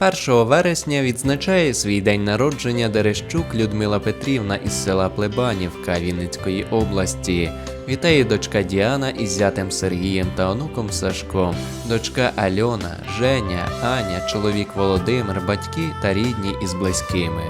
1 вересня відзначає свій день народження Дерещук Людмила Петрівна із села Плебанівка Вінницької області. Вітає дочка Діана із зятем Сергієм та онуком Сашком, дочка Альона, Женя, Аня, чоловік Володимир, батьки та рідні із близькими.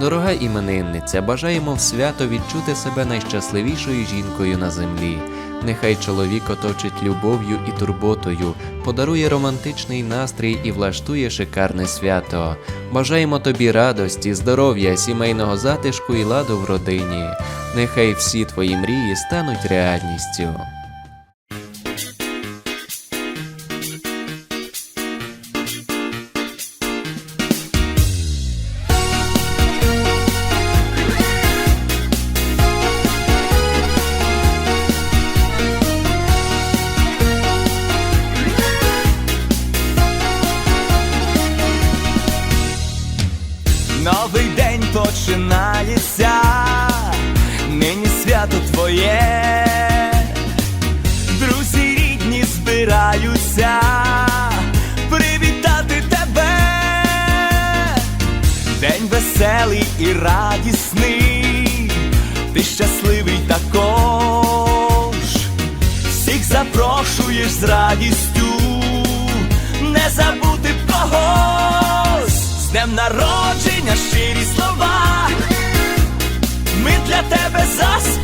Дорога іменинниця, бажаємо в свято відчути себе найщасливішою жінкою на землі. Нехай чоловік оточить любов'ю і турботою, подарує романтичний настрій і влаштує шикарне свято. Бажаємо тобі радості, здоров'я, сімейного затишку і ладу в родині. Нехай всі твої мрії стануть реальністю. Новий день починається, нині свято твоє, друзі рідні збираються привітати тебе, день веселий і радісний, ти щасливий також, всіх запрошуєш з радістю, не забути когось, з днем народження щирі слова. Ми для тебе заспіваєм,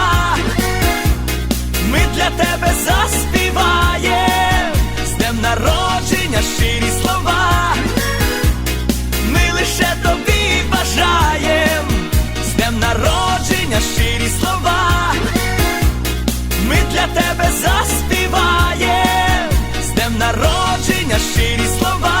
Тебе заспіває, з днем народження щирі слова.